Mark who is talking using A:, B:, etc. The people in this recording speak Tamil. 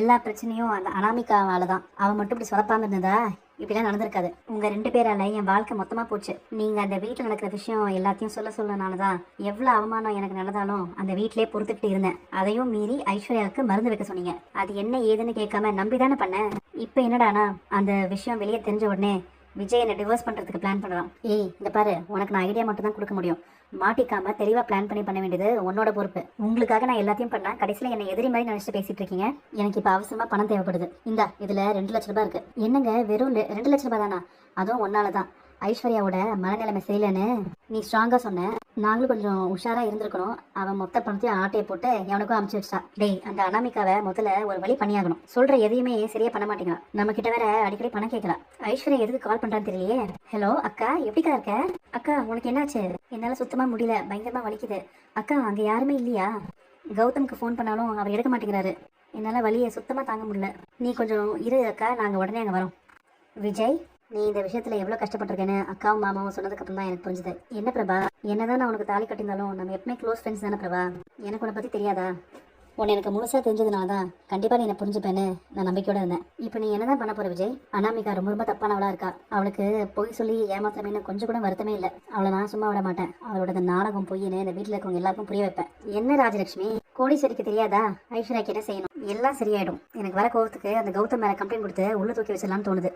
A: எல்லா பிரச்சனையும் அந்த அனாமிகாவால தான். அவன் மட்டும் இப்படி சொதப்பாம இருந்ததா? இப்படிலாம் நடந்திருக்காது. உங்க ரெண்டு பேரால என் வாழ்க்கை மொத்தமா போச்சு. நீங்க அந்த வீட்டில் நடக்கிற விஷயம் எல்லாத்தையும் சொல்ல சொல்லனாலதான் எவ்வளவு அவமானம் எனக்கு நடந்தாலும் அந்த வீட்டிலே பொறுத்துக்கிட்டு இருந்தேன். அதையும் மீறி ஐஸ்வர்யாவுக்கு மருந்து வைக்க சொன்னீங்க. அது என்ன ஏதுன்னு கேட்காம நம்பி தானே பண்ணேன்? இப்போ என்னடானா அந்த விஷயம் வெளியே தெரிஞ்ச உடனே விஜய் என்ன டிவோர்ஸ் பண்ணுறதுக்கு பிளான் பண்ணுறான் ஏய் இந்த பாரு உனக்கு நான் ஐடியா மட்டும் தான் கொடுக்க முடியும். மாட்டிக்காம தெளிவாக பிளான் பண்ணி பண்ண வேண்டியது உன்னோட பொறுப்பு. உங்களுக்காக நான் எல்லாத்தையும் பண்ணேன் கடைசியில என்ன எதிரி மாதிரி நினச்சிட்டு பேசிட்டு இருக்கீங்க. எனக்கு இப்போ அவசியமாக பணம் தேவைப்படுது. இந்தா இதில் ரெண்டு லட்ச ரூபாய் இருக்குது என்னங்க வெறும் ரெண்டு லட்ச ரூபாய் தானா? அதுவும் ஒன்னாலதான் ஐஸ்வர்யாவோட மனநிலைமை சரியில்லைன்னு நீ ஸ்ட்ராங்கா சொன்ன. நாங்களும் கொஞ்சம் உஷாரா இருந்திருக்கணும். அவன் மொத்த பணத்தையும் ஆட்டையை போட்டு எவனுக்கும் அமுச்சு வச்சா டேய் அந்த அனாமிக்காவை முதல்ல ஒரு வழி பண்ணியாகணும். சொல்ற எதையுமே சரியா பண்ண மாட்டேங்கிறான். நம்ம கிட்ட வேற அடிக்கடி பணம் கேட்கலாம். ஐஸ்வர்யா எதுக்கு கால் பண்றான்னு தெரியலையே. ஹலோ அக்கா எப்படிக்கா இருக்க? அக்கா உனக்கு என்னாச்சு? என்னால சுத்தமா முடியல. பயங்கரமா வலிக்குது. அக்கா அங்க யாருமே இல்லையா? கௌதம்க்கு ஃபோன் பண்ணாலும் அவர் எடுக்க மாட்டேங்கிறாரு. என்னால் வலியை சுத்தமாக தாங்க முடியல. நீ கொஞ்சம் இரு அக்கா. நாங்கள் உடனே அங்கே வரோம். விஜய்? நீ இந்த விஷயத்துல எவ்வளவு கஷ்டப்பட்டிருக்கேன்னு அக்காவும் மாமாவும் சொன்னதுக்கு அப்புறம் தான் எனக்கு புரிஞ்சுது. என்ன பிரபா? என்னதான் நான் உனக்கு தாலி கட்டியிருந்தாலும் நம்ம எப்பவுமே க்ளோஸ் ஃப்ரெண்ட்ஸ் தானே பிரபா? எனக்கு உன்னை பத்தி தெரியாதா? உன்னை எனக்கு முழுசா தெரிஞ்சதுனால தான் கண்டிப்பா நீ என்ன புரிஞ்சுப்பேன்னு நான் நம்பிக்கையோட இருந்தேன். இப்போ நீ என்னதான் பண்ண போற விஜய்? அனாமிகா ரொம்ப ரொம்ப தப்பானவளா இருக்கா? அவளுக்கு பொய் சொல்லி ஏமாத்திரமேனு கொஞ்சம் கூட வருத்தமே இல்லை. அவளை நான் சும்மா விட மாட்டேன். அவளோட நாடகம் பொய்னு இந்த வீட்டில் இருக்கவங்க எல்லாருக்கும் புரிய வைப்பேன். என்ன ராஜலட்சுமி கோடீஸ்வரிக்கு தெரியாதா? ஐஸ்வர்யாக்கு என்ன செய்யணும். எல்லாம் சரியாயிடும். எனக்கு வர கோவத்துக்கு அந்த கௌதம் மேல கம்ப்ளைண்ட் கொடுத்து உள்ள தூக்கி வச்சிடலாம்னு தோணுது.